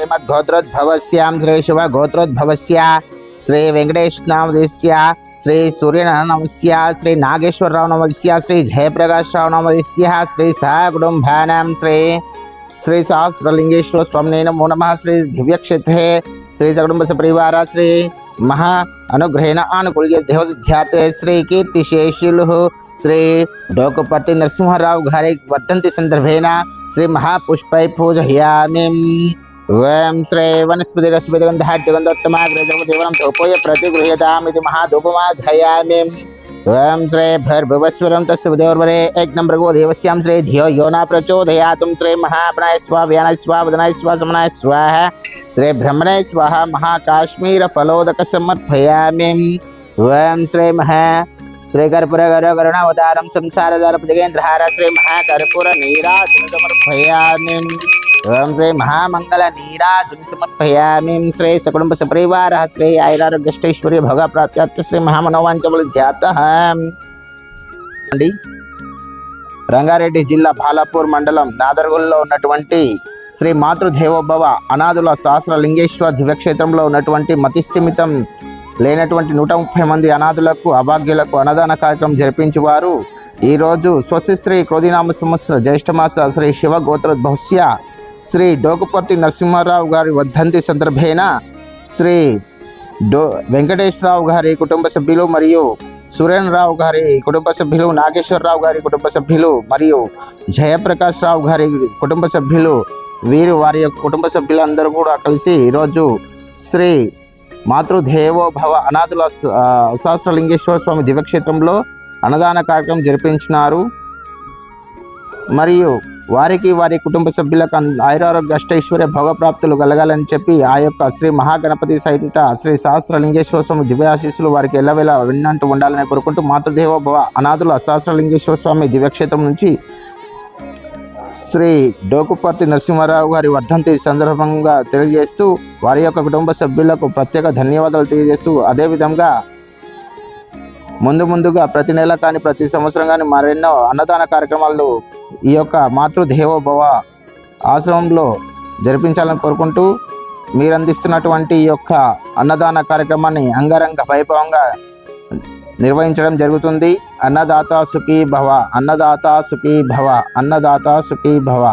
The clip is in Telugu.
శ్రీమద్గోత్రోద్భవస్యాం శ్రీ శివగోత్రోద్భవస్య శ్రీ వెంకటేశ్నామదస్య శ్రీ సూర్యనమస్య శ్రీ నాగేశ్వరరావు నమస్య శ్రీ జయప్రకాశ్రావు నమస్య శ్రీ సహకుటుంబానాం శ్రీ శ్రీ సహస్రలింగేశ్వర స్వామి నమో నమ శ్రీ దివ్యక్షేత్రే శ్రీ సకుటుంబ సపరివార శ్రీ మహా అనుగ్రహేణ ఆనుకూల్య దేవవిద్యార్థి శ్రీ కీర్తిశేషులు శ్రీ డోకపర్తి నరసింహారావు గారి వర్ధంతి సందర్భేన శ్రీ वैम श्रेय वनस्पति रस्पति वैं श्रे वनस्पतिरस्पतिगन्धाद्यगन्धोत्तमाग्रजमुदेवनं धूपोय प्रतिगृह्यतामिति महाधूपमाघ्रयामि वैम श्रे भर्भुवस्वरं तस्य एक एकं भृगो देवस्यां श्रे धियो यो न प्रचोदयातुं श्रे महाप्राय स्वाव्यानाय स्वावदनाय स्वासमनाय स्वाहा श्रे भ्रमणे स्वाहा महाकाश्मीरफलोदकसमर्पयामि। वैं श्रे महा श्री कर्पूर गर करुणावतारं संसारदार जगेन्द्रहार श्री महाकर्पूर नीरा समर्पयामि శ్రీ ఓం శ్రీ మహామంగళ నీరాజుని సమర్పయామి. శ్రీ సకుటుంబ సపరివార శ్రీ ఐరారోగ్యష్టైశ్వర్య భోగ ప్రాప్త్యార్థ శ్రీ మహామనోవాంచములు ధ్యాత. అండి రంగారెడ్డి జిల్లా బాలాపూర్ మండలం నాదర్గుల్లో ఉన్నటువంటి శ్రీ మాతృదేవోభవ అనాథుల సహస్ర లింగేశ్వర దివ్యక్షేత్రంలో ఉన్నటువంటి మతిస్థిమితం లేనటువంటి నూట ముప్పై మంది అనాథులకు అభాగ్యులకు అన్నదాన కార్యక్రమం జరిపించేవారు. ఈరోజు స్వశిశ్రీ క్రోధినామ సంవత్సర జ్యేష్ఠమాస శ్రీ శివ గోత్రోద్భవస్య శ్రీ డోకుపర్తి నరసింహారావు గారి వర్ధంతి సందర్భేన శ్రీ డో వెంకటేశ్వరరావు గారి కుటుంబ సభ్యులు మరియు సురేణరావు గారి కుటుంబ సభ్యులు నాగేశ్వరరావు గారి కుటుంబ సభ్యులు మరియు జయప్రకాష్ రావు గారి కుటుంబ సభ్యులు వీరు వారి యొక్క కుటుంబ సభ్యులందరూ కూడా కలిసి ఈరోజు శ్రీ మాతృదేవో భవ అనాథుల సహస్రలింగేశ్వర స్వామి దివ్యక్షేత్రంలో అన్నదాన కార్యక్రమం జరిపించినారు. మరియు వారికి వారి కుటుంబ సభ్యులకు అన్- ఆయురారోగ్య అష్టైశ్వర్య భోగప్రాప్తులు కలగాలని చెప్పి ఆ యొక్క శ్రీ మహాగణపతి సహిత శ్రీ సహస్రలింగేశ్వర స్వామి దివ్యాశీస్సులు వారికి ఎల్లవేళ విన్నట్టు ఉండాలని కోరుకుంటూ మాతృదేవ భవ అనాథుల సహస్రలింగేశ్వర స్వామి దివ్యక్షేత్రం నుంచి శ్రీ డోకుపర్తి నరసింహారావు గారి వర్ధంతి సందర్భంగా తెలియజేస్తూ వారి యొక్క కుటుంబ సభ్యులకు ప్రత్యేక ధన్యవాదాలు తెలియజేస్తూ అదేవిధంగా ముందు ముందుగా ప్రతి నెల కానీ ప్రతి సంవత్సరం కానీ మరెన్నో అన్నదాన కార్యక్రమాలు ఈ యొక్క మాతృదేవోభవ ఆశ్రమంలో జరిపించాలని కోరుకుంటూ మీరు అందిస్తున్నటువంటి ఈ యొక్క అన్నదాన కార్యక్రమాన్ని అంగరంగ వైభవంగా నిర్వహించడం జరుగుతుంది. అన్నదాత సుఖీ భవ అన్నదాత సుఖీ భవ అన్నదాత సుఖీ భవ.